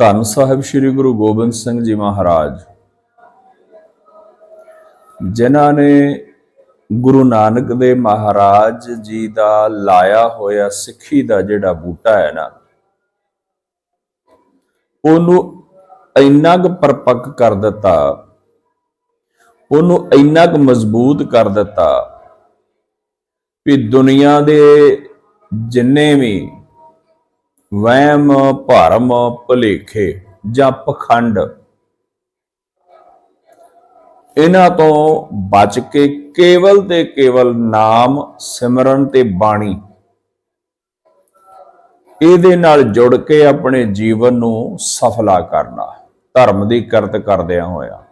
ਧੰਨ ਸਾਹਿਬ ਸ੍ਰੀ ਗੁਰੂ ਗੋਬਿੰਦ ਸਿੰਘ ਜੀ ਮਹਾਰਾਜ, ਜਿਨ੍ਹਾਂ ਨੇ ਗੁਰੂ ਨਾਨਕ ਦੇ ਮਹਾਰਾਜ ਜੀ ਦਾ ਲਾਇਆ ਹੋਇਆ ਸਿੱਖੀ ਦਾ ਜਿਹੜਾ ਬੂਟਾ ਹੈ ਨਾ, ਉਹਨੂੰ ਇੰਨਾ ਕੁ ਪਰਪੱਕ ਕਰ ਦਿੱਤਾ, ਉਹਨੂੰ ਇੰਨਾ ਕੁ ਮਜ਼ਬੂਤ ਕਰ ਦਿੱਤਾ ਵੀ ਦੁਨੀਆ ਦੇ ਜਿੰਨੇ ਵੀ ਵਹਿਮ, ਭਰਮ, ਭੁਲੇਖੇ ਜਾਂ ਪਖੰਡ। ਇਹਨਾਂ ਤੋਂ ਬਚ ਕੇ ਕੇਵਲ ਤੇ ਕੇਵਲ ਨਾਮ ਸਿਮਰਨ ਤੇ ਬਾਣੀ, ਇਹਦੇ ਨਾਲ ਜੁੜ ਕੇ ਆਪਣੇ ਜੀਵਨ ਨੂੰ ਸਫਲਾ ਕਰਨਾ, ਧਰਮ ਦੀ ਕਰਤ ਕਰਦਿਆਂ ਹੋਇਆ।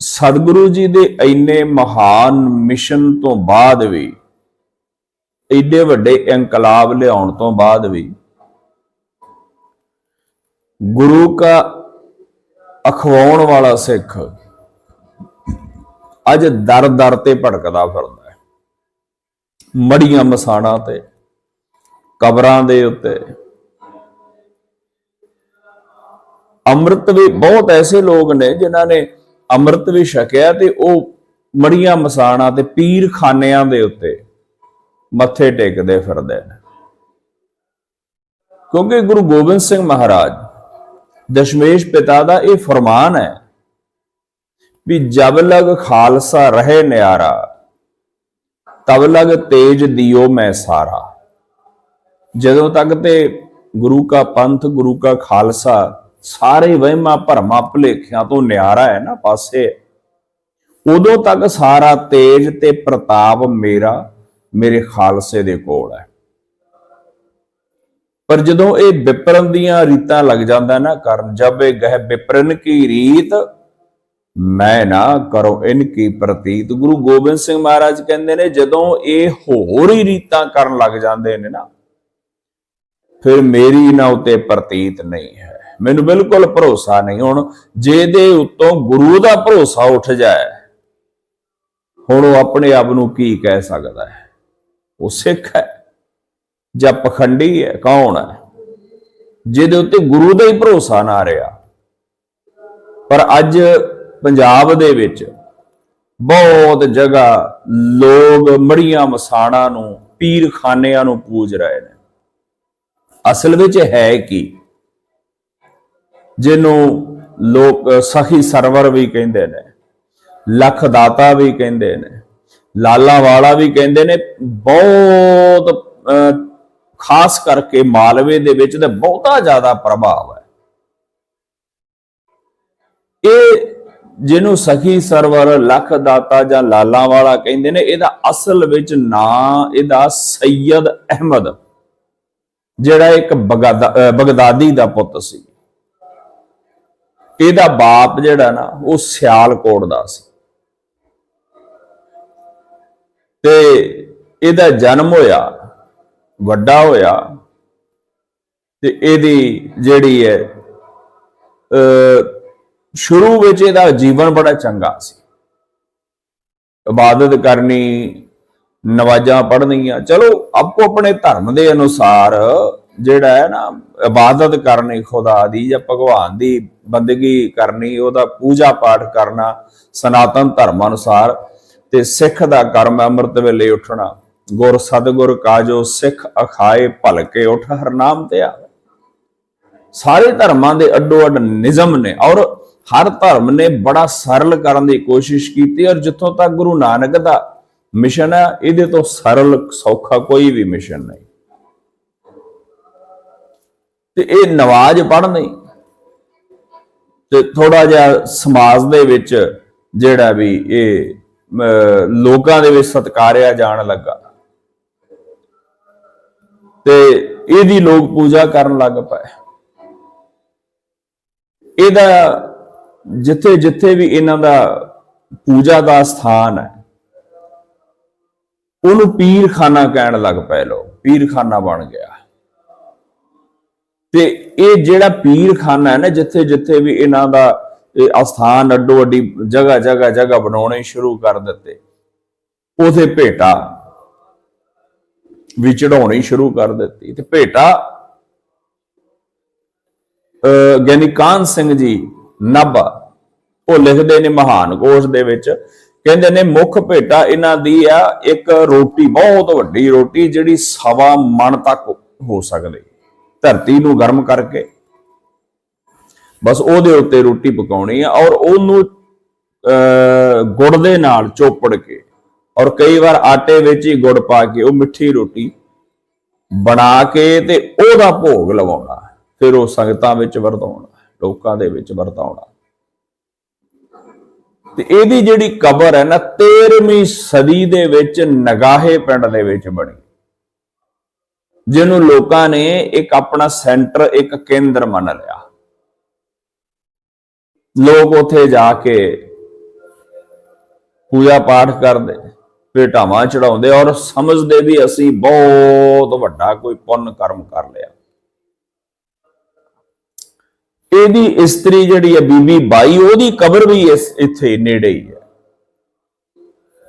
ਸਤਿਗੁਰੂ ਜੀ ਦੇ ਇੰਨੇ ਮਹਾਨ ਮਿਸ਼ਨ ਤੋਂ ਬਾਅਦ ਵੀ ਏਡੇ ਵੱਡੇ ਇਨਕਲਾਬ ਲਿਆਉਣ ਤੋਂ ਬਾਅਦ ਵੀ ਗੁਰੂ ਕਾ ਅਖਵਾਉਣ ਵਾਲਾ ਸਿੱਖ ਅੱਜ ਦਰ ਦਰ ਤੇ ਭਟਕਦਾ ਫਿਰਦਾ ਹੈ। ਮੜੀਆਂ ਮਸਾਣਾ ਤੇ, ਕਬਰਾਂ ਦੇ ਉੱਤੇ। ਅੰਮ੍ਰਿਤ ਵੀ ਬਹੁਤ ਐਸੇ ਲੋਕ ਨੇ ਜਿਨ੍ਹਾਂ ਨੇ ਅੰਮ੍ਰਿਤ ਵੀ ਛਕਿਆ ਤੇ ਉਹ ਮੜੀਆਂ ਮਸਾਣਾ ਤੇ ਪੀਰ ਖਾਨਿਆਂ ਦੇ ਉੱਤੇ ਮੱਥੇ ਟੇਕਦੇ ਫਿਰਦੇ ਨੇ। ਕਿਉਂਕਿ ਗੁਰੂ ਗੋਬਿੰਦ ਸਿੰਘ ਮਹਾਰਾਜ ਦਸ਼ਮੇਸ਼ ਪਿਤਾ ਦਾ ਇਹ ਫਰਮਾਨ ਹੈ ਵੀ ਜਬ ਲਗ ਖਾਲਸਾ ਰਹੇ ਨਿਆਰਾ, ਤਬ ਲਗ ਤੇਜ ਦਿਓ ਮੈਂ ਸਾਰਾ। ਜਦੋਂ ਤੱਕ ਤੇ ਗੁਰੂ ਕਾ ਪੰਥ, ਗੁਰੂ ਕਾ ਖਾਲਸਾ ਸਾਰੇ ਵਹਿਮਾਂ ਭਰਮਾਂ ਭੁਲੇਖਿਆਂ ਤੋਂ ਨਿਆਰਾ ਹੈ ਨਾ ਪਾਸੇ, ਉਦੋਂ ਤੱਕ ਸਾਰਾ ਤੇਜ ਤੇ ਪ੍ਰਤਾਪ ਮੇਰਾ। ਮੇਰੇ ਖਾਲਸੇ ਦੇ ਕੋਲ ਹੈ। ਪਰ ਜਦੋਂ ਇਹ ਵਿਪਰਨ ਦੀਆਂ ਰੀਤਾਂ ਲੱਗ ਜਾਂਦਾ ਨਾ ਕਰਨ, ਜਬ ਇਹ ਗਹਿ ਵਿਪਰਨ ਕੀ ਰੀਤ, ਮੈਂ ਨਾ ਕਰੋ ਇਨ ਕੀ ਪ੍ਰਤੀਤ। ਗੁਰੂ ਗੋਬਿੰਦ ਸਿੰਘ ਮਹਾਰਾਜ ਕਹਿੰਦੇ ਨੇ, ਜਦੋਂ ਇਹ ਹੋਰ ਹੀ ਰੀਤਾਂ ਕਰਨ ਲੱਗ ਜਾਂਦੇ ਨੇ ਨਾ, ਫਿਰ ਮੇਰੀ ਇਹਨਾਂ ਉਤੇ ਪ੍ਰਤੀਤ ਨਹੀਂ ਹੈ। ਮੈਨੂੰ ਬਿਲਕੁਲ ਭਰੋਸਾ ਨਹੀਂ ਹੁਣ, ਜਿਹਦੇ ਉੱਤੋਂ ਗੁਰੂ ਦਾ ਭਰੋਸਾ ਉੱਠ ਜਾਏ, ਹੁਣ ਉਹ ਆਪਣੇ ਆਪ ਨੂੰ ਕੀ ਕਹਿ ਸਕਦਾ ਹੈ? ਉਹ ਸਿੱਖ ਹੈ ਜਾਂ ਪਖੰਡੀ ਹੈ, ਕੌਣ ਹੈ? ਜਿਹਦੇ ਉੱਤੇ ਗੁਰੂ ਦਾ ਹੀ ਭਰੋਸਾ ਨਾ ਰਿਹਾ। ਪਰ ਅੱਜ ਪੰਜਾਬ ਦੇ ਵਿੱਚ ਬਹੁਤ ਜਗ੍ਹਾ ਲੋਕ ਮੜੀਆਂ ਮਸਾਣਾ ਨੂੰ, ਪੀਰਖਾਨਿਆਂ ਨੂੰ ਪੂਜ ਰਹੇ ਨੇ। ਅਸਲ ਵਿੱਚ ਹੈ ਕੀ? ਜਿਹਨੂੰ ਲੋਕ ਸਖੀ ਸਰਵਰ ਵੀ ਕਹਿੰਦੇ ਨੇ, ਲੱਖ ਦਾਤਾ ਵੀ ਕਹਿੰਦੇ ਨੇ ਲਾਲਾ ਵਾਲਾ ਵੀ ਕਹਿੰਦੇ ਨੇ ਬਹੁਤ ਅਹ, ਖਾਸ ਕਰਕੇ ਮਾਲਵੇ ਦੇ ਵਿੱਚ ਤੇ ਬਹੁਤਾ ਜ਼ਿਆਦਾ ਪ੍ਰਭਾਵ ਹੈ। ਇਹ ਜਿਹਨੂੰ ਸਖੀ ਸਰਵਰ ਲੱਖ ਦਾਤਾ ਜਾਂ ਲਾਲਾ ਵਾਲਾ ਕਹਿੰਦੇ ਨੇ ਇਹਦਾ ਅਸਲ ਵਿੱਚ ਨਾਂ ਇਹਦਾ ਸੈਯਦ ਅਹਿਮਦ ਜਿਹੜਾ ਇੱਕ ਬਗਦਾ- ਬਗਦਾਦੀ ਦਾ ਪੁੱਤ ਸੀ। ਇਹਦਾ ਬਾਪ ਜਿਹੜਾ ਨਾ ਉਹ ਸਿਆਲਕੋਟ ਦਾ ਸੀ। ਤੇ ਇਹਦਾ ਜਨਮ ਹੋਇਆ, ਵੱਡਾ ਹੋਇਆ ਤੇ ਇਹਦੀ ਜਿਹੜੀ ਹੈ ਅ ਸ਼ੁਰੂ ਵਿੱਚ ਇਹਦਾ ਜੀਵਨ ਬੜਾ ਚੰਗਾ ਸੀ। ਇਬਾਦਤ ਕਰਨੀ, ਨਵਾਜ਼ਾਂ ਪੜ੍ਹਨੀਆਂ, ਚਲੋ ਆਪੋ ਆਪਣੇ ਧਰਮ ਦੇ ਅਨੁਸਾਰ ਜਿਹੜਾ ਹੈ ਨਾ, ਇਬਾਦਤ ਕਰਨੀ, ਖੁਦਾ ਦੀ ਜਾਂ ਭਗਵਾਨ ਦੀ ਬੰਦਗੀ ਕਰਨੀ, ਉਹਦਾ ਪੂਜਾ ਪਾਠ ਕਰਨਾ, ਸਨਾਤਨ ਧਰਮ ਅਨੁਸਾਰ ਤੇ ਸਿੱਖ ਦਾ ਕਰਮ ਅੰਮ੍ਰਿਤ ਵੇਲੇ ਉੱਠਣਾ। ਗੁਰ ਸਤਗੁਰ ਕਾਜੋ ਸਿੱਖ ਅਖਾਏ ਭਲਕੇ ਉਠ ਹਰਨਾਮ ਤੇ ਆਵੇ। ਸਾਰੇ ਧਰਮਾਂ ਦੇ ਅੱਡੋ ਅੱਡ ਨਿਯਮ ਨੇ ਔਰ ਹਰ ਧਰਮ ਨੇ ਬੜਾ ਸਰਲ ਕਰਨ ਦੀ ਕੋਸ਼ਿਸ਼ ਕੀਤੀ ਔਰ ਜਿੱਥੋਂ ਤੱਕ ਗੁਰੂ ਨਾਨਕ ਦਾ ਮਿਸ਼ਨ ਹੈ, ਇਹਦੇ ਤੋਂ ਸਰਲ, ਸੌਖਾ ਕੋਈ ਵੀ ਮਿਸ਼ਨ ਨਹੀਂ। ਤੇ ਇਹ ਨਵਾਜ਼ ਪੜ੍ਹਨੀ। ਤੇ ਥੋੜਾ ਜਿਹਾ ਸਮਾਜ ਦੇ ਵਿੱਚ ਜਿਹੜਾ ਵੀ ਇਹ ਲੋਕਾਂ ਦੇ ਵਿੱਚ ਸਤਕਾਰਿਆ ਜਾਣ ਲੱਗਾ। ਤੇ ਇਹਦੀ ਲੋਕ ਪੂਜਾ ਕਰਨ ਲੱਗ ਪਏ। ਇਹਦਾ ਜਿੱਥੇ ਜਿੱਥੇ ਵੀ ਇਹਨਾਂ ਦਾ ਪੂਜਾ ਦਾ ਸਥਾਨ ਹੈ, ਉਹਨੂੰ ਪੀਰਖਾਨਾ ਕਹਿਣ ਲੱਗ ਪਏ ਲੋਕ। ਪੀਰਖਾਨਾ ਬਣ ਗਿਆ। ਤੇ ਇਹ ਜਿਹੜਾ ਪੀਰਖਾਨਾ ਹੈ ਨਾ ਜਿੱਥੇ ਜਿੱਥੇ ਵੀ ਇਹਨਾਂ ਦਾ ਇਹ ਅਸਥਾਨ ਅੱਡੋ ਅੱਡੀ ਜਗ੍ਹਾ ਜਗ੍ਹਾ ਜਗ੍ਹਾ ਬਣਾਉਣੇ ਸ਼ੁਰੂ ਕਰ ਦਿੱਤੇ। ਉਥੇ ਭੇਟਾ ਵੀ ਚੜਾਉਣੀ ਸ਼ੁਰੂ ਕਰ ਦਿੱਤੀ। ਤੇ ਭੇਟਾ, ਅਹ ਗਿਆਨੀ ਕਾਨ ਸਿੰਘ ਜੀ ਨਾਭਾ ਉਹ ਲਿਖਦੇ ਨੇ ਮਹਾਨ ਕੋਸ਼ ਦੇ ਵਿੱਚ। ਕਹਿੰਦੇ ਨੇ ਮੁੱਖ ਭੇਟਾ ਇਹਨਾਂ ਦੀ ਆ, ਇੱਕ ਰੋਟੀ, ਬਹੁਤ ਵੱਡੀ ਰੋਟੀ, ਜਿਹੜੀ ਸਵਾ ਮਣ ਤੱਕ ਹੋ ਸਕਦੀ। ਧਰਤੀ ਨੂੰ ਗਰਮ ਕਰਕੇ। ਬਸ ਉਹਦੇ ਉੱਤੇ ਰੋਟੀ ਪਕਾਉਣੀ ਆ ਔਰ ਉਹਨੂੰ, ਅਹ, ਗੁੜ ਦੇ ਨਾਲ ਚੋਪੜ ਕੇ ਔਰ ਕਈ ਵਾਰ ਆਟੇ ਵਿੱਚ ਹੀ ਗੁੜ ਪਾ ਕੇ ਉਹ ਮਿੱਠੀ ਰੋਟੀ ਬਣਾ ਕੇ ਤੇ ਉਹਦਾ ਭੋਗ ਲਵਾਉਣਾ, ਫਿਰ ਉਹ ਸੰਗਤਾਂ ਵਿੱਚ ਵਰਤਾਉਣਾ, ਲੋਕਾਂ ਦੇ ਵਿੱਚ ਵਰਤਾਉਣਾ। ਤੇ ਇਹਦੀ ਜਿਹੜੀ ਕਬਰ ਹੈ ਨਾ 13ਵੀਂ ਸਦੀ ਦੇ ਵਿੱਚ ਨਗਾਹੇ ਪਿੰਡ ਦੇ ਵਿੱਚ ਬਣੀ। ਜਿਹਨੂੰ ਲੋਕਾਂ ਨੇ ਇੱਕ ਆਪਣਾ ਸੈਂਟਰ, ਇੱਕ ਕੇਂਦਰ ਮੰਨ ਲਿਆ। ਲੋਕ ਉੱਥੇ ਜਾ ਕੇ ਪੂਜਾ ਪਾਠ ਕਰਦੇ ਭੇਟਾਵਾਂ ਚੜਾਉਂਦੇ ਔਰ ਸਮਝਦੇ ਵੀ ਅਸੀਂ ਬਹੁਤ ਵੱਡਾ ਕੋਈ ਪੁੰਨ ਕਰਮ ਕਰ ਲਿਆ। ਇਹਦੀ ਇਸਤਰੀ ਜਿਹੜੀ ਹੈ ਬੀਬੀ ਬਾਈ, ਉਹਦੀ ਕਬਰ ਵੀ ਇਸ ਇੱਥੇ ਨੇੜੇ ਹੀ ਹੈ।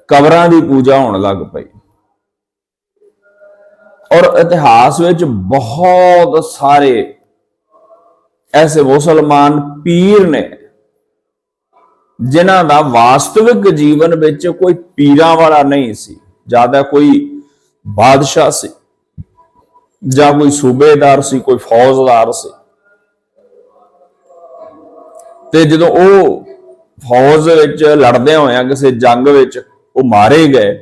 ਕਬਰਾਂ ਦੀ ਪੂਜਾ ਹੋਣ ਲੱਗ ਪਈ। ਔਰ ਇਤਿਹਾਸ ਵਿੱਚ ਬਹੁਤ ਸਾਰੇ ਐਸੇ ਮੁਸਲਮਾਨ ਪੀਰ ਨੇ ਜਿਨ੍ਹਾਂ ਦਾ ਵਾਸਤਵਿਕ ਜੀਵਨ ਵਿੱਚ ਕੋਈ ਪੀਰਾਂ ਵਾਲਾ ਨਹੀਂ ਸੀ ਜ਼ਿਆਦਾ ਕੋਈ ਬਾਦਸ਼ਾਹ ਸੀ, ਜਾਂ ਕੋਈ ਸੂਬੇਦਾਰ ਸੀ, ਕੋਈ ਫੌਜਦਾਰ ਸੀ। ਤੇ ਜਦੋਂ ਉਹ ਫੌਜ ਵਿੱਚ ਲੜਦੇ ਹੋਇਆ ਕਿਸੇ ਜੰਗ ਵਿੱਚ ਉਹ ਮਾਰੇ ਗਏ,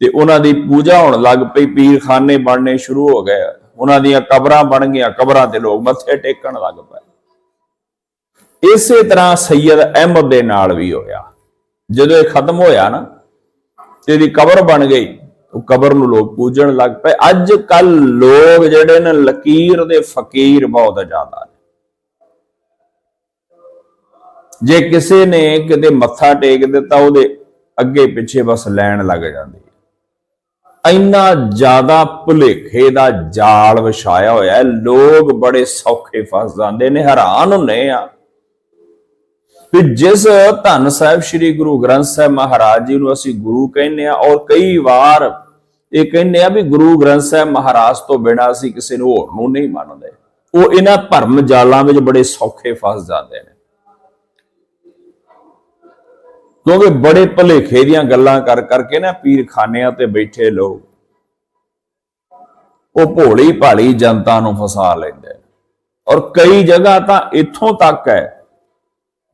ਤੇ ਉਹਨਾਂ ਦੀ ਪੂਜਾ ਹੋਣ ਲੱਗ ਪਈ, ਪੀਰਖਾਨੇ ਬਣਨੇ ਸ਼ੁਰੂ ਹੋ ਗਏ। ਉਹਨਾਂ ਦੀਆਂ ਕਬਰਾਂ ਬਣ ਗਈਆਂ, ਕਬਰਾਂ ਤੇ ਲੋਕ ਮੱਥੇ ਟੇਕਣ ਲੱਗ ਪਏ। ਇਸੇ ਤਰ੍ਹਾਂ ਸੈਯਦ ਅਹਿਮਦ ਦੇ ਨਾਲ ਵੀ ਹੋਇਆ। ਜਦੋਂ ਇਹ ਖਤਮ ਹੋਇਆ ਨਾ, ਤੇ ਇਹਦੀ ਕਬਰ ਬਣ ਗਈ, ਉਹ ਕਬਰ ਨੂੰ ਲੋਕ ਪੂਜਣ ਲੱਗ ਪਏ। ਅੱਜ ਕੱਲ ਲੋਕ ਜਿਹੜੇ ਨੇ, ਲਕੀਰ ਦੇ ਫਕੀਰ ਬਹੁਤ ਜ਼ਿਆਦਾ ਨੇ। ਜੇ ਕਿਸੇ ਨੇ ਕਿਤੇ ਮੱਥਾ ਟੇਕ ਦਿੱਤਾ, ਉਹਦੇ ਅੱਗੇ ਪਿੱਛੇ ਬਸ ਲੈਣ ਲੱਗ ਜਾਂਦੀ ਹੈ। ਇੰਨਾ ਜ਼ਿਆਦਾ ਭੁਲੇਖੇ ਦਾ ਜਾਲ ਵਿਛਾਇਆ ਹੋਇਆ ਹੈ। ਲੋਕ ਬੜੇ ਸੌਖੇ ਫਸ ਜਾਂਦੇ ਨੇ, ਹੈਰਾਨ ਹੁੰਨੇ ਆ। ਵੀ ਜਿਸ ਧੰਨ ਸਾਹਿਬ ਸ੍ਰੀ ਗੁਰੂ ਗ੍ਰੰਥ ਸਾਹਿਬ ਮਹਾਰਾਜ ਜੀ ਨੂੰ ਅਸੀਂ ਗੁਰੂ ਕਹਿੰਦੇ ਆ ਔਰ ਕਈ ਵਾਰ ਇਹ ਕਹਿੰਦੇ ਆ ਵੀ ਗੁਰੂ ਗ੍ਰੰਥ ਸਾਹਿਬ ਮਹਾਰਾਜ ਤੋਂ ਬਿਨਾਂ ਅਸੀਂ ਕਿਸੇ ਨੂੰ ਹੋਰ ਨੂੰ ਨਹੀਂ ਮੰਨਦੇ। ਉਹ ਇਹਨਾਂ ਭਰਮ ਜਾਲਾਂ ਵਿੱਚ ਬੜੇ ਸੌਖੇ ਫਸ ਜਾਂਦੇ ਨੇ। ਕਿਉਂਕਿ ਬੜੇ ਭਲੇਖੇ ਦੀਆਂ ਗੱਲਾਂ ਕਰ ਕਰਕੇ ਨਾ ਪੀਰਖਾਨਿਆਂ ਤੇ ਬੈਠੇ ਲੋਕ ਉਹ ਭੋਲੀ ਭਾਲੀ ਜਨਤਾ ਨੂੰ ਫਸਾ ਲੈਂਦੇ ਔਰ ਕਈ ਜਗ੍ਹਾ ਤਾਂ ਇੱਥੋਂ ਤੱਕ ਹੈ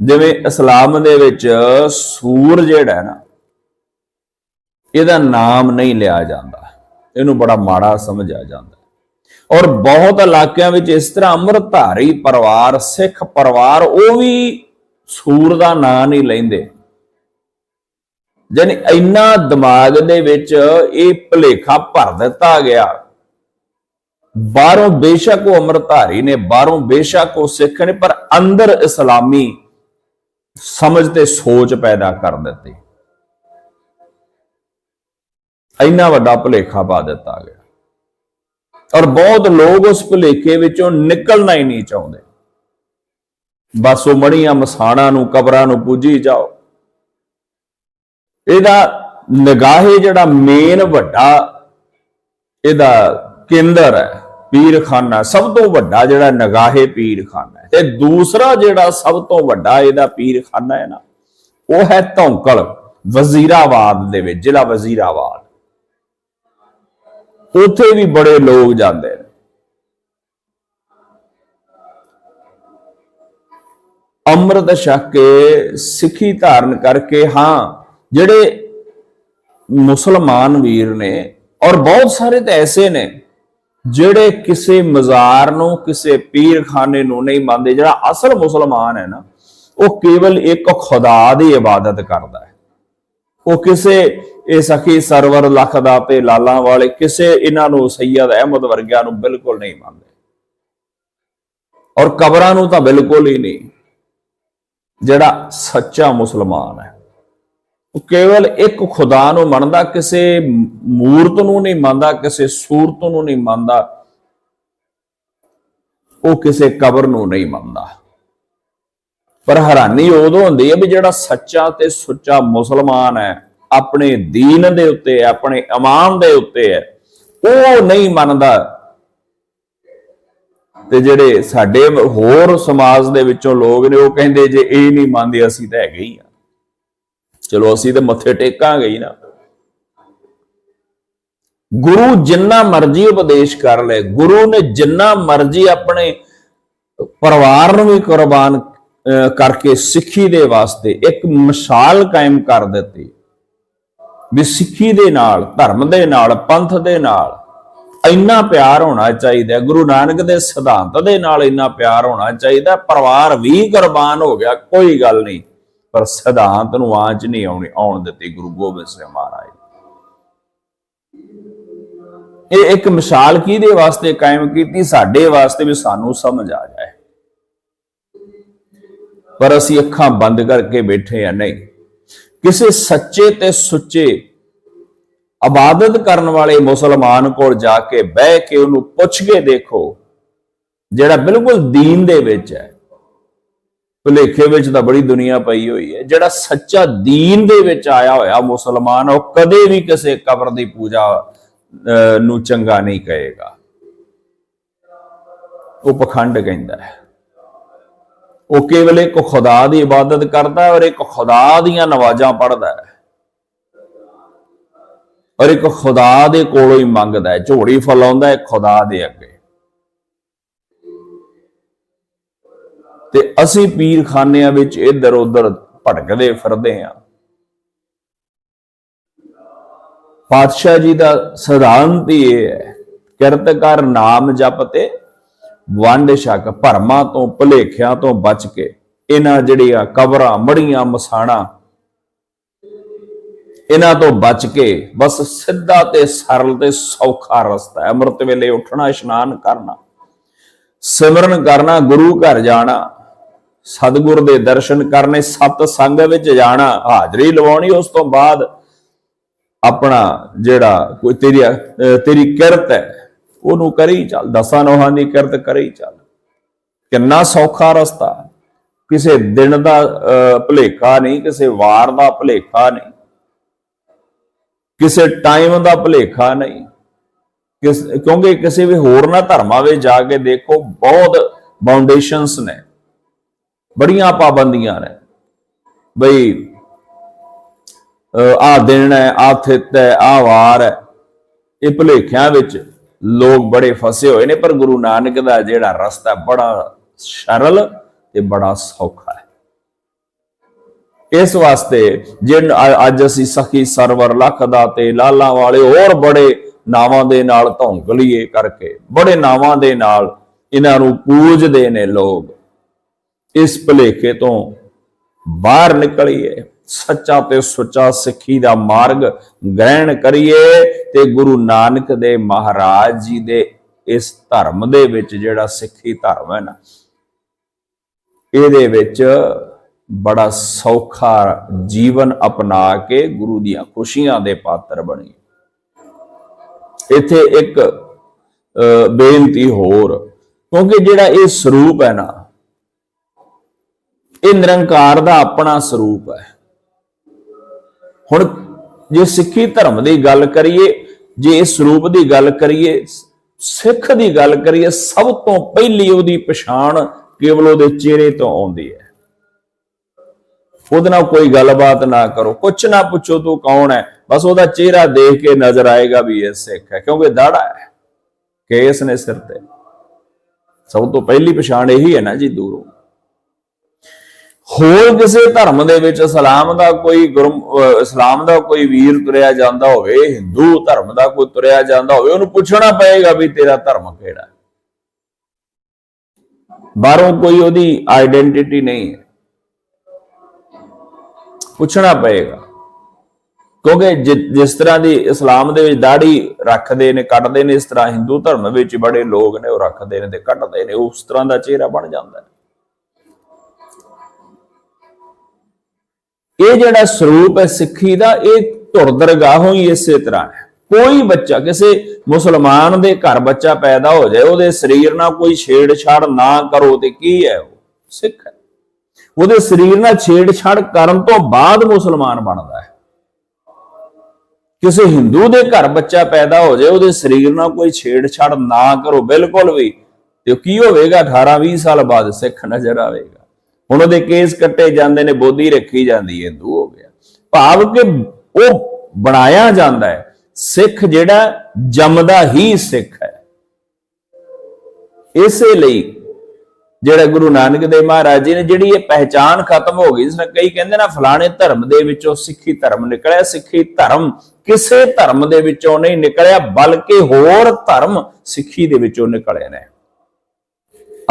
ਜਿਵੇਂ ਇਸਲਾਮ ਦੇ ਵਿੱਚ ਸੂਰ ਜਿਹੜਾ ਨਾ, ਇਹਦਾ ਨਾਮ ਨਹੀਂ ਲਿਆ ਜਾਂਦਾ। ਇਹਨੂੰ ਬੜਾ ਮਾੜਾ ਸਮਝਿਆ ਜਾਂਦਾ। ਔਰ ਬਹੁਤ ਇਲਾਕਿਆਂ ਵਿੱਚ ਇਸ ਤਰ੍ਹਾਂ ਅੰਮ੍ਰਿਤਧਾਰੀ ਪਰਿਵਾਰ, ਸਿੱਖ ਪਰਿਵਾਰ, ਉਹ ਵੀ ਸੂਰ ਦਾ ਨਾਂ ਨਹੀਂ ਲੈਂਦੇ। ਜਾਨੀ ਇੰਨਾ ਦਿਮਾਗ ਦੇ ਵਿੱਚ ਇਹ ਭਲੇਖਾ ਭਰ ਦਿੱਤਾ ਗਿਆ। ਬਾਹਰੋਂ ਬੇਸ਼ੱਕ ਉਹ ਅੰਮ੍ਰਿਤਧਾਰੀ ਨੇ, ਬਾਹਰੋਂ ਬੇਸ਼ੱਕ ਉਹ ਸਿੱਖ ਨੇ, ਪਰ ਅੰਦਰ ਇਸਲਾਮੀ ਸਮਝ ਤੇ ਸੋਚ ਪੈਦਾ ਕਰ ਦਿੱਤੀ। ਇੰਨਾ ਵੱਡਾ ਭੁਲੇਖਾ ਪਾ ਦਿੱਤਾ ਗਿਆ। ਔਰ ਬਹੁਤ ਲੋਕ ਉਸ ਭੁਲੇਖੇ ਵਿੱਚੋਂ ਨਿਕਲਣਾ ਹੀ ਨਹੀਂ ਚਾਹੁੰਦੇ। ਬਸ ਉਹ ਮੜੀਆਂ ਮਸਾਣਾ ਨੂੰ, ਕਬਰਾਂ ਨੂੰ ਪੂਜੀ ਜਾਓ। ਇਹਦਾ ਨਿਗਾਹੇ ਜਿਹੜਾ ਮੇਨ ਵੱਡਾ, ਇਹਦਾ ਕੇਂਦਰ ਹੈ। ਪੀਰਖਾਨਾ, ਸਭ ਤੋਂ ਵੱਡਾ ਜਿਹੜਾ ਨਗਾਹੇ ਪੀਰਖਾਨਾ ਹੈ। ਤੇ ਦੂਸਰਾ ਜਿਹੜਾ ਸਭ ਤੋਂ ਵੱਡਾ ਇਹਦਾ ਪੀਰਖਾਨਾ ਹੈ ਨਾ, ਉਹ ਹੈ ਧੌਂਕਲ, ਵਜ਼ੀਰਾਬਾਦ ਦੇ ਵਿੱਚ, ਜ਼ਿਲ੍ਹਾ ਵਜ਼ੀਰਾਬਾਦ। ਉੱਥੇ ਵੀ ਬੜੇ ਲੋਕ ਜਾਂਦੇ ਨੇ। ਅੰਮ੍ਰਿਤ ਛਕ ਕੇ ਸਿੱਖੀ ਧਾਰਨ ਕਰਕੇ, ਹਾਂ, ਜਿਹੜੇ ਮੁਸਲਮਾਨ ਵੀਰ ਨੇ, ਔਰ ਬਹੁਤ ਸਾਰੇ ਤਾਂ ਐਸੇ ਨੇ ਜਿਹੜੇ ਕਿਸੇ ਮਜ਼ਾਰ ਨੂੰ, ਕਿਸੇ ਪੀਰਖਾਨੇ ਨੂੰ ਨਹੀਂ ਮੰਨਦੇ, ਜਿਹੜਾ ਅਸਲ ਮੁਸਲਮਾਨ ਹੈ ਨਾ, ਉਹ ਕੇਵਲ ਇੱਕ ਖੁਦਾ ਦੀ ਇਬਾਦਤ ਕਰਦਾ ਹੈ। ਉਹ ਕਿਸੇ, ਇਹ ਸਖੀ ਸਰਵਰ ਲੱਖ ਦਾ ਤੇ ਲਾਲਾਂ ਵਾਲੇ, ਕਿਸੇ ਇਹਨਾਂ ਨੂੰ ਸੈਯਦ ਅਹਿਮਦ ਵਰਗਿਆਂ ਨੂੰ ਬਿਲਕੁਲ ਨਹੀਂ ਮੰਨਦੇ। ਔਰ ਕਬਰਾਂ ਨੂੰ ਤਾਂ ਬਿਲਕੁਲ ਹੀ ਨਹੀਂ। ਜਿਹੜਾ ਸੱਚਾ ਮੁਸਲਮਾਨ ਹੈ। ਉਹ ਕੇਵਲ ਇੱਕ ਖੁਦਾ ਨੂੰ ਮੰਨਦਾ, ਕਿਸੇ ਮੂਰਤ ਨੂੰ ਨਹੀਂ ਮੰਨਦਾ, ਕਿਸੇ ਸੂਰਤ ਨੂੰ ਨਹੀਂ ਮੰਨਦਾ, ਉਹ ਕਿਸੇ ਕਬਰ ਨੂੰ ਨਹੀਂ ਮੰਨਦਾ। ਪਰ ਹੈਰਾਨੀ ਉਦੋਂ ਹੁੰਦੀ ਹੈ ਵੀ ਜਿਹੜਾ ਸੱਚਾ ਤੇ ਸੁੱਚਾ ਮੁਸਲਮਾਨ ਹੈ, ਆਪਣੇ ਦੀਨ ਦੇ ਉੱਤੇ ਆਪਣੇ ਇਮਾਨ ਦੇ ਉੱਤੇ ਹੈ, ਉਹ ਨਹੀਂ ਮੰਨਦਾ। ਤੇ ਜਿਹੜੇ ਸਾਡੇ ਹੋਰ ਸਮਾਜ ਦੇ ਵਿੱਚੋਂ ਲੋਕ ਨੇ, ਉਹ ਕਹਿੰਦੇ ਜੇ ਇਹ ਨਹੀਂ ਮੰਨਦੇ, ਅਸੀਂ ਤਾਂ ਹੈਗੇ ਹੀ ਆ। ਚਲੋ ਅਸੀਂ ਤੇ ਮੱਥੇ ਟੇਕਾਂਗੇ ਹੀ ਨਾ। ਗੁਰੂ ਜਿੰਨਾ ਮਰਜ਼ੀ ਉਪਦੇਸ਼ ਕਰ ਲੈ, ਗੁਰੂ ਨੇ ਜਿੰਨਾ ਮਰਜ਼ੀ ਆਪਣੇ ਪਰਿਵਾਰ ਨੂੰ ਵੀ ਕੁਰਬਾਨ ਕਰਕੇ ਸਿੱਖੀ ਦੇ ਵਾਸਤੇ ਇੱਕ ਮਿਸਾਲ ਕਾਇਮ ਕਰ ਦਿੱਤੀ। ਵੀ ਸਿੱਖੀ ਦੇ ਨਾਲ, ਧਰਮ ਦੇ ਨਾਲ, ਪੰਥ ਦੇ ਨਾਲ ਇੰਨਾ ਪਿਆਰ ਹੋਣਾ ਚਾਹੀਦਾ ਗੁਰੂ ਨਾਨਕ ਦੇ ਸਿਧਾਂਤ ਦੇ ਨਾਲ ਇੰਨਾ ਪਿਆਰ ਹੋਣਾ ਚਾਹੀਦਾ ਪਰਿਵਾਰ ਵੀ ਕੁਰਬਾਨ ਹੋ ਗਿਆ, ਕੋਈ ਗੱਲ ਨਹੀਂ। ਪਰ ਸਿਧਾਂਤ ਨੂੰ ਆਂਚ ਨਹੀਂ ਆਉਣੀ, ਆਉਣ ਦਿੱਤੀ ਗੁਰੂ ਗੋਬਿੰਦ ਸਿੰਘ ਮਹਾਰਾਜ। ਇਹ ਇੱਕ ਮਿਸਾਲ ਕਿਹਦੇ ਵਾਸਤੇ ਕਾਇਮ ਕੀਤੀ? ਸਾਡੇ ਵਾਸਤੇ ਵੀ ਸਾਨੂੰ ਸਮਝ ਆ ਜਾਏ। ਪਰ ਅਸੀਂ ਅੱਖਾਂ ਬੰਦ ਕਰਕੇ ਬੈਠੇ ਆ, ਨਹੀਂ। ਕਿਸੇ ਸੱਚੇ ਤੇ ਸੁੱਚੇ ਇਬਾਦਤ ਕਰਨ ਵਾਲੇ ਮੁਸਲਮਾਨ ਕੋਲ ਜਾ ਕੇ ਬਹਿ ਕੇ ਉਹਨੂੰ ਪੁੱਛ ਕੇ ਦੇਖੋ, ਜਿਹੜਾ ਬਿਲਕੁਲ ਦੀਨ ਦੇ ਵਿੱਚ ਹੈ। ਭੁਲੇਖੇ ਵਿੱਚ ਤਾਂ ਬੜੀ ਦੁਨੀਆ ਪਈ ਹੋਈ ਹੈ। ਜਿਹੜਾ ਸੱਚਾ ਦੀਨ ਦੇ ਵਿੱਚ ਆਇਆ ਹੋਇਆ ਮੁਸਲਮਾਨ ਉਹ ਕਦੇ ਵੀ ਕਿਸੇ ਕਬਰ ਦੀ ਪੂਜਾ ਅਹ, ਨੂੰ ਚੰਗਾ ਨਹੀਂ ਕਹੇਗਾ। ਉਹ ਪਖੰਡ ਕਹਿੰਦਾ ਹੈ। ਉਹ ਕੇਵਲ ਇੱਕ ਖੁਦਾ ਦੀ ਇਬਾਦਤ ਕਰਦਾ ਹੈ ਔਰ ਇੱਕ ਖੁਦਾ ਦੀਆਂ ਨਵਾਜ਼ਾਂ ਪੜ੍ਹਦਾ ਹੈ। ਔਰ ਇੱਕ ਖੁਦਾ ਦੇ ਕੋਲੋਂ ਹੀ ਮੰਗਦਾ ਹੈ। ਝੋੜੀ ਫਲਾਉਂਦਾ ਹੈ ਖੁਦਾ ਦੇ ਅੱਗੇ ਤੇ ਅਸੀਂ ਪੀਰਖਾਨਿਆਂ ਵਿੱਚ ਇੱਧਰ ਉੱਧਰ ਭਟਕਦੇ ਫਿਰਦੇ ਹਾਂ। ਪਾਤਸ਼ਾਹ ਜੀ ਦਾ ਸਿਧਾਂਤ ਹੀ ਇਹ ਹੈ, ਕਿਰਤ ਕਰ ਨਾਮ ਜਪ ਤੇ ਵੰਡ ਛਕ, ਭਰਮਾਂ ਤੋਂ, ਭੁਲੇਖਿਆਂ ਤੋਂ ਬਚ ਕੇ ਇਹਨਾਂ ਜਿਹੜੀਆਂ ਕਬਰਾਂ ਮੜੀਆਂ ਮਸਾਣਾ, ਇਹਨਾਂ ਤੋਂ ਬਚ ਕੇ ਬਸ ਸਿੱਧਾ ਤੇ ਸਰਲ ਤੇ ਸੌਖਾ ਰਸਤਾ ਹੈ। ਅੰਮ੍ਰਿਤ ਵੇਲੇ ਉੱਠਣਾ, ਇਸ਼ਨਾਨ ਕਰਨਾ, ਸਿਮਰਨ ਕਰਨਾ, ਗੁਰੂ ਘਰ ਜਾਣਾ ਸਤਿਗੁਰ ਦੇ ਦਰਸ਼ਨ ਕਰਨੇ ਸਤ ਸੰਗ ਵਿੱਚ ਜਾਣਾ ਹਾਜ਼ਰੀ ਲਵਾਉਣੀ ਉਸ ਤੋਂ ਬਾਅਦ ਆਪਣਾ ਜਿਹੜਾ ਕੋਈ ਤੇਰੀ ਅਹ ਤੇਰੀ ਕਿਰਤ ਹੈ ਉਹਨੂੰ ਕਰੀ ਚੱਲ ਦਸਾਂ ਨੋਹਾਂ ਦੀ ਕਿਰਤ ਕਰੀ ਚੱਲ। ਕਿੰਨਾ ਸੌਖਾ ਰਸਤਾ। ਕਿਸੇ ਦਿਨ ਦਾ ਅਹ, ਭੁਲੇਖਾ ਨਹੀਂ ਕਿਸੇ ਵਾਰ ਦਾ ਭੁਲੇਖਾ ਨਹੀਂ। ਕਿਸੇ ਟਾਈਮ ਦਾ ਭੁਲੇਖਾ ਨਹੀਂ। ਕਿਸ ਕਿਉਂਕਿ ਕਿਸੇ ਵੀ ਹੋਰ ਨਾ ਧਰਮਾਂ ਵਿੱਚ ਜਾ ਕੇ ਦੇਖੋ ਬਹੁਤ ਬਾਉਂਡੇਸ਼ਨਸ ਨੇ। ਬੜੀਆਂ ਪਾਬੰਦੀਆਂ ਨੇ। ਬਈ ਆ ਦਿਨ ਹੈ ਆ ਥਿਤ ਹੈ ਆ ਵਾਰ ਹੈ। ਇਹ ਭੁਲੇਖਿਆਂ ਵਿੱਚ ਲੋਕ ਬੜੇ ਫਸੇ ਹੋਏ ਨੇ, ਪਰ ਗੁਰੂ ਨਾਨਕ ਦਾ ਜਿਹੜਾ ਰਸਤਾ ਬੜਾ ਸਰਲ ਤੇ ਬੜਾ ਸੌਖਾ ਹੈ। ਇਸ ਵਾਸਤੇ ਜਿਨ ਅੱਜ ਅਸੀਂ ਸਖੀ ਸਰਵਰ ਲੱਖ ਦਾ ਤੇ ਲਾਲਾਂ ਵਾਲੇ ਹੋਰ ਬੜੇ ਨਾਵਾਂ ਦੇ ਨਾਲ ਧੌਂਕਲੀਏ ਕਰਕੇ, ਬੜੇ ਨਾਵਾਂ ਦੇ ਨਾਲ ਇਹਨਾਂ ਨੂੰ ਪੂਜਦੇ ਨੇ ਲੋਕ। ਇਸ ਭੁਲੇਖੇ ਤੋਂ ਬਾਹਰ ਨਿਕਲੀਏ ਸੱਚਾ ਤੇ ਸੁੱਚਾ ਸਿੱਖੀ ਦਾ ਮਾਰਗ ਗ੍ਰਹਿਣ ਕਰੀਏ ਤੇ ਗੁਰੂ ਨਾਨਕ ਦੇ ਮਹਾਰਾਜ ਜੀ ਦੇ ਇਸ ਧਰਮ ਦੇ ਵਿੱਚ ਜਿਹੜਾ ਸਿੱਖੀ ਧਰਮ ਹੈ ਨਾ ਇਹਦੇ ਵਿੱਚ ਬੜਾ ਸੌਖਾ ਜੀਵਨ ਅਪਣਾ ਕੇ ਗੁਰੂ ਦੀਆਂ ਖੁਸ਼ੀਆਂ ਦੇ ਪਾਤਰ ਬਣੀ। ਇੱਥੇ ਇੱਕ ਅਹ, ਬੇਨਤੀ ਹੋਰ ਕਿਉਂਕਿ ਜਿਹੜਾ ਇਹ ਸਰੂਪ ਹੈ ਨਾ ਇਹ ਨਿਰੰਕਾਰ ਦਾ ਆਪਣਾ ਸਰੂਪ ਹੈ। ਹੁਣ ਜੇ ਸਿੱਖੀ ਧਰਮ ਦੀ ਗੱਲ ਕਰੀਏ, ਜੇ ਇਸ ਸਰੂਪ ਦੀ ਗੱਲ ਕਰੀਏ, ਸਿੱਖ ਦੀ ਗੱਲ ਕਰੀਏ, ਸਭ ਤੋਂ ਪਹਿਲੀ ਉਹਦੀ ਪਛਾਣ ਕੇਵਲ ਉਹਦੇ ਚਿਹਰੇ ਤੋਂ ਆਉਂਦੀ ਹੈ। ਉਹਦੇ ਨਾਲ ਕੋਈ ਗੱਲਬਾਤ ਨਾ ਕਰੋ, ਕੁਛ ਨਾ ਪੁੱਛੋ ਤੂੰ ਕੌਣ ਹੈ। ਬਸ ਉਹਦਾ ਚਿਹਰਾ ਦੇਖ ਕੇ ਨਜ਼ਰ ਆਏਗਾ ਵੀ ਇਹ ਸਿੱਖ ਹੈ, ਕਿਉਂਕਿ ਦਾੜਾ ਹੈ, ਕੇਸ ਨੇ ਸਿਰ ਤੇ। ਸਭ ਤੋਂ ਪਹਿਲੀ ਪਛਾਣ ਇਹੀ ਹੈ ਨਾ ਜੀ ਦੂਰੋਂ। ਹੋਰ ਕਿਸੇ ਧਰਮ ਦੇ ਵਿੱਚ ਇਸਲਾਮ ਦਾ ਕੋਈ ਗੁਰੂ ਅਹ, ਇਸਲਾਮ ਦਾ ਕੋਈ ਵੀਰ ਤੁਰਿਆ ਜਾਂਦਾ ਹੋਵੇ, ਹਿੰਦੂ ਧਰਮ ਦਾ ਕੋਈ ਤੁਰਿਆ ਜਾਂਦਾ ਹੋਵੇ, ਉਹਨੂੰ ਪੁੱਛਣਾ ਪਏਗਾ ਵੀ ਤੇਰਾ ਧਰਮ ਕਿਹੜਾ ਬਾਹਰੋਂ ਕੋਈ ਉਹਦੀ ਆਇਡੈਂਟੀਟੀ ਨਹੀਂ ਹੈ। ਪੁੱਛਣਾ ਪਏਗਾ। ਕਿਉਂਕਿ ਜਿ- ਜਿਸ ਤਰ੍ਹਾਂ ਦੀ ਇਸਲਾਮ ਦੇ ਵਿੱਚ ਦਾੜੀ ਰੱਖਦੇ ਨੇ, ਕੱਟਦੇ ਨੇ, ਇਸ ਤਰ੍ਹਾਂ ਹਿੰਦੂ ਧਰਮ ਵਿੱਚ ਬੜੇ ਲੋਕ ਨੇ, ਉਹ ਰੱਖਦੇ ਨੇ ਤੇ ਕੱਟਦੇ ਨੇ, ਉਸ ਤਰ੍ਹਾਂ ਦਾ ਚਿਹਰਾ ਬਣ ਜਾਂਦਾ ਹੈ। ਇਹ ਜਿਹੜਾ ਸਰੂਪ ਹੈ ਸਿੱਖੀ ਦਾ, ਇਹ ਧੁਰ ਦਰਗਾਹੋਂ ਹੀ ਇਸੇ ਤਰ੍ਹਾਂ ਹੈ। ਕੋਈ ਬੱਚਾ, ਕਿਸੇ ਮੁਸਲਮਾਨ ਦੇ ਘਰ ਬੱਚਾ ਪੈਦਾ ਹੋ ਜਾਏ, ਉਹਦੇ ਸਰੀਰ ਨਾਲ ਕੋਈ ਛੇੜਛਾੜ ਨਾ ਕਰੋ ਤੇ ਕੀ ਹੈ ਉਹ? ਸਿੱਖ ਹੈ। ਉਹਦੇ ਸਰੀਰ ਨਾਲ ਛੇੜਛਾੜ ਕਰਨ ਤੋਂ ਬਾਅਦ ਮੁਸਲਮਾਨ ਬਣਦਾ ਹੈ। ਕਿਸੇ ਹਿੰਦੂ ਦੇ ਘਰ ਬੱਚਾ ਪੈਦਾ ਹੋ ਜਾਏ, ਉਹਦੇ ਸਰੀਰ ਨਾਲ ਕੋਈ ਛੇੜਛਾੜ ਨਾ ਕਰੋ, ਬਿਲਕੁਲ ਵੀ। ਤੇ ਉਹ ਕੀ ਹੋਵੇਗਾ? 18 20 ਸਾਲ ਬਾਅਦ ਸਿੱਖ ਨਜ਼ਰ ਆਵੇਗਾ। ਹੁਣ ਉਹਦੇ ਕੇਸ ਕੱਟੇ ਜਾਂਦੇ ਨੇ, ਬੋਧੀ ਰੱਖੀ ਜਾਂਦੀ ਹੈ ਦੂ ਹੋ ਗਿਆ। ਭਾਵ ਕਿ ਉਹ ਬਣਾਇਆ ਜਾਂਦਾ ਹੈ, ਸਿੱਖ ਜਿਹੜਾ ਜੰਮਦਾ ਹੀ ਸਿੱਖ ਹੈ। ਇਸੇ ਲਈ ਜਿਹੜਾ ਗੁਰੂ ਨਾਨਕ ਦੇਵ ਮਹਾਰਾਜ ਜੀ ਨੇ ਜਿਹੜੀ ਇਹ ਪਹਿਚਾਨ ਖਤਮ ਹੋ ਗਈ, ਜਿਸ ਨਾਲ ਕਈ ਕਹਿੰਦੇ ਨਾ, ਫਲਾਣੇ ਧਰਮ ਦੇ ਵਿੱਚੋਂ ਸਿੱਖੀ ਧਰਮ ਨਿਕਲਿਆ, ਸਿੱਖੀ ਧਰਮ ਕਿਸੇ ਧਰਮ ਦੇ ਵਿੱਚੋਂ ਨਹੀਂ ਨਿਕਲਿਆ, ਬਲਕਿ ਹੋਰ ਧਰਮ ਸਿੱਖੀ ਦੇ ਵਿੱਚੋਂ ਨਿਕਲੇ ਨੇ।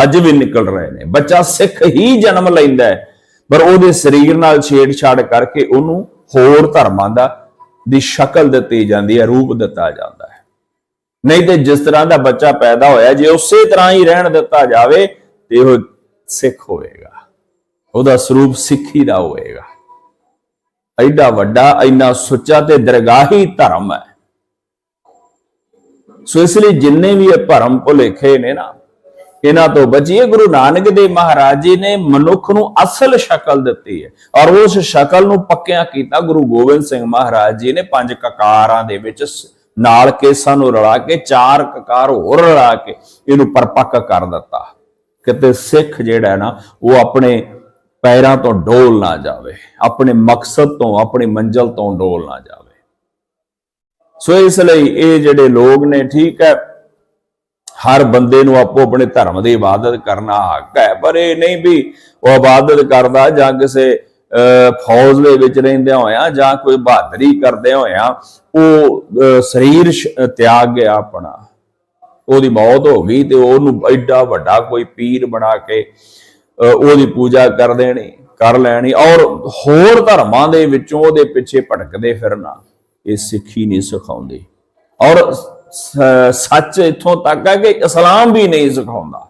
ਅੱਜ ਵੀ ਨਿਕਲ ਰਹੇ ਨੇ। ਬੱਚਾ ਸਿੱਖ ਹੀ ਜਨਮ ਲੈਂਦਾ ਹੈ, ਪਰ ਉਹਦੇ ਸਰੀਰ ਨਾਲ ਛੇੜਛਾੜ ਕਰਕੇ ਉਹਨੂੰ ਹੋਰ ਧਰਮਾਂ ਦਾ, ਦੀ ਸ਼ਕਲ ਦਿੱਤੀ ਜਾਂਦੀ ਹੈ, ਰੂਪ ਦਿੱਤਾ ਜਾਂਦਾ ਹੈ। ਨਹੀਂ ਤੇ ਜਿਸ ਤਰ੍ਹਾਂ ਦਾ ਬੱਚਾ ਪੈਦਾ ਹੋਇਆ, ਜੇ ਉਸੇ ਤਰ੍ਹਾਂ ਹੀ ਰਹਿਣ ਦਿੱਤਾ ਜਾਵੇ, ਤੇ ਉਹ ਸਿੱਖ ਹੋਵੇਗਾ। ਉਹਦਾ ਸਰੂਪ ਸਿੱਖੀ ਦਾ ਹੋਵੇਗਾ। ਐਡਾ ਵੱਡਾ ਇੰਨਾ ਸੁੱਚਾ ਤੇ ਦਰਗਾਹੀ ਧਰਮ ਹੈ। ਸੋ ਇਸ ਲਈ ਜਿੰਨੇ ਵੀ ਇਹ ਭਰਮ ਭੁਲੇਖੇ ਨੇ ਨਾ ਇਹਨਾਂ ਤੋਂ ਬਚੀਏ, ਗੁਰੂ ਨਾਨਕ ਦੇਵ ਮਹਾਰਾਜ ਜੀ ਨੇ ਮਨੁੱਖ ਨੂੰ ਅਸਲ ਸ਼ਕਲ ਦਿੱਤੀ ਹੈ। ਔਰ ਉਸ ਸ਼ਕਲ ਨੂੰ ਪੱਕਿਆ ਕੀਤਾ ਗੁਰੂ ਗੋਬਿੰਦ ਸਿੰਘ ਮਹਾਰਾਜ ਜੀ ਨੇ। ਪੰਜ ਕਕਾਰਾਂ ਦੇ ਵਿੱਚ ਨਾਲ ਕੇਸਾਂ ਨੂੰ ਰਲਾ ਕੇ, ਚਾਰ ਕਕਾਰ ਹੋਰ ਰਲਾ ਕੇ ਇਹਨੂੰ ਪਰਪੱਕ ਕਰ ਦਿੱਤਾ। ਕਿਤੇ ਸਿੱਖ ਜਿਹੜਾ ਹੈ ਨਾ, ਉਹ ਆਪਣੇ ਪੈਰਾਂ ਤੋਂ ਡੋਲ ਨਾ ਜਾਵੇ। ਆਪਣੇ ਮਕਸਦ ਤੋਂ, ਆਪਣੀ ਮੰਜ਼ਲ ਤੋਂ ਡੋਲ ਨਾ ਜਾਵੇ। ਸੋ ਇਸ ਲਈ ਇਹ ਜਿਹੜੇ ਲੋਕ ਨੇ, ਠੀਕ ਹੈ ਹਰ ਬੰਦੇ ਨੂੰ ਆਪੋ ਆਪਣੇ ਧਰਮ ਦੀ ਇਬਾਦਤ ਕਰਨਾ ਹੱਕ ਹੈ। ਪਰ ਇਹ ਨਹੀਂ ਵੀ ਉਹ ਇਬਾਦਤ ਕਰਦਾ ਜਾਂ ਕਿਸੇ ਅਹ, ਫੌਜ ਦੇ ਵਿੱਚ ਰਹਿੰਦਿਆਂ ਹੋਇਆ ਜਾਂ ਕੋਈ ਬਹਾਦਰੀ ਕਰਦੇ ਹੋਇਆ ਉਹ ਸਰੀਰ ਤਿਆਗ ਗਿਆ ਆਪਣਾ। ਉਹਦੀ ਮੌਤ ਹੋ ਗਈ ਤੇ ਉਹਨੂੰ ਐਡਾ ਵੱਡਾ ਕੋਈ ਪੀਰ ਬਣਾ ਕੇ ਅਹ, ਉਹਦੀ ਪੂਜਾ ਕਰ ਦੇਣੀ ਕਰ ਲੈਣੀ ਔਰ ਹੋਰ ਧਰਮਾਂ ਦੇ ਵਿੱਚੋਂ ਉਹਦੇ ਪਿੱਛੇ ਭਟਕਦੇ ਫਿਰਨਾ ਇਹ ਸਿੱਖੀ ਨਹੀਂ ਸਿਖਾਉਂਦੀ। ਔਰ ਸੱਚ ਇੱਥੋਂ ਤੱਕ ਹੈ ਕਿ ਇਸਲਾਮ ਵੀ ਨਹੀਂ ਸਿਖਾਉਂਦਾ।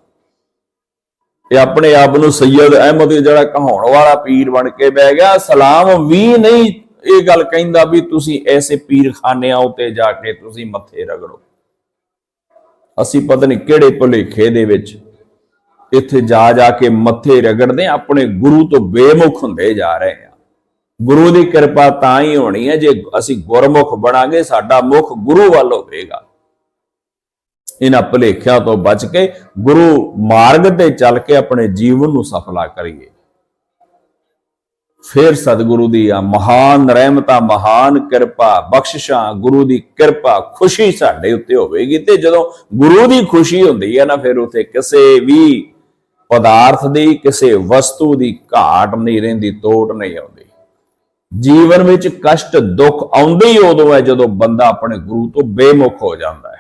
ਇਹ ਆਪਣੇ ਆਪ ਨੂੰ ਸੈਯਦ ਅਹਿਮਦ ਜਿਹੜਾ ਕਹਾਉਣ ਵਾਲਾ ਪੀਰ ਬਣ ਕੇ ਬਹਿ ਗਿਆ ਸਲਾਮ ਵੀ ਨਹੀਂ ਇਹ ਗੱਲ ਕਹਿੰਦਾ ਵੀ ਤੁਸੀਂ ਐਸੇ ਪੀਰਖਾਨਿਆਂ ਉੱਤੇ ਜਾ ਕੇ ਤੁਸੀਂ ਮੱਥੇ ਰਗੜੋ। ਅਸੀਂ ਪਤਾ ਨਹੀਂ ਕਿਹੜੇ ਭੁਲੇਖੇ ਦੇ ਵਿੱਚ ਇੱਥੇ ਜਾ ਜਾ ਕੇ ਮੱਥੇ ਰਗੜਦੇ ਹਾਂ, ਆਪਣੇ ਗੁਰੂ ਤੋਂ ਬੇਮੁਖ ਹੁੰਦੇ ਜਾ ਰਹੇ ਹਾਂ। ਗੁਰੂ ਦੀ ਕਿਰਪਾ ਤਾਂ ਹੀ ਹੋਣੀ ਹੈ ਜੇ ਅਸੀਂ ਗੁਰਮੁਖ ਬਣਾਂਗੇ ਸਾਡਾ ਮੁਖ ਗੁਰੂ ਵੱਲ ਹੋਵੇਗਾ। ਇਹਨਾਂ ਭੁਲੇਖਿਆਂ ਤੋਂ ਬਚ ਕੇ ਗੁਰੂ ਮਾਰਗ ਤੇ ਚੱਲ ਕੇ ਆਪਣੇ ਜੀਵਨ ਨੂੰ ਸਫਲਾ ਕਰੀਏ। ਫਿਰ ਸਤਿਗੁਰੂ ਦੀ ਆ ਮਹਾਨ ਰਹਿਮਤਾਂ, ਮਹਾਨ ਕਿਰਪਾ, ਬਖਸ਼ਿਸ਼ਾਂ, ਗੁਰੂ ਦੀ ਕਿਰਪਾ, ਖੁਸ਼ੀ ਸਾਡੇ ਉੱਤੇ ਹੋਵੇਗੀ ਤੇ ਜਦੋਂ ਗੁਰੂ ਦੀ ਖੁਸ਼ੀ ਹੁੰਦੀ ਹੈ ਨਾ ਫਿਰ ਉਥੇ ਕਿਸੇ ਵੀ ਪਦਾਰਥ ਦੀ, ਕਿਸੇ ਵਸਤੂ ਦੀ ਘਾਟ ਨਹੀਂ ਰਹਿੰਦੀ ਤੋਟ ਨਹੀਂ ਆਉਂਦੀ। ਜੀਵਨ ਵਿੱਚ ਕਸ਼ਟ, ਦੁੱਖ ਆਉਂਦੇ ਹੀ ਉਦੋਂ ਹੈ ਜਦੋਂ ਬੰਦਾ ਆਪਣੇ ਗੁਰੂ ਤੋਂ ਬੇਮੁਖ ਹੋ ਜਾਂਦਾ ਹੈ।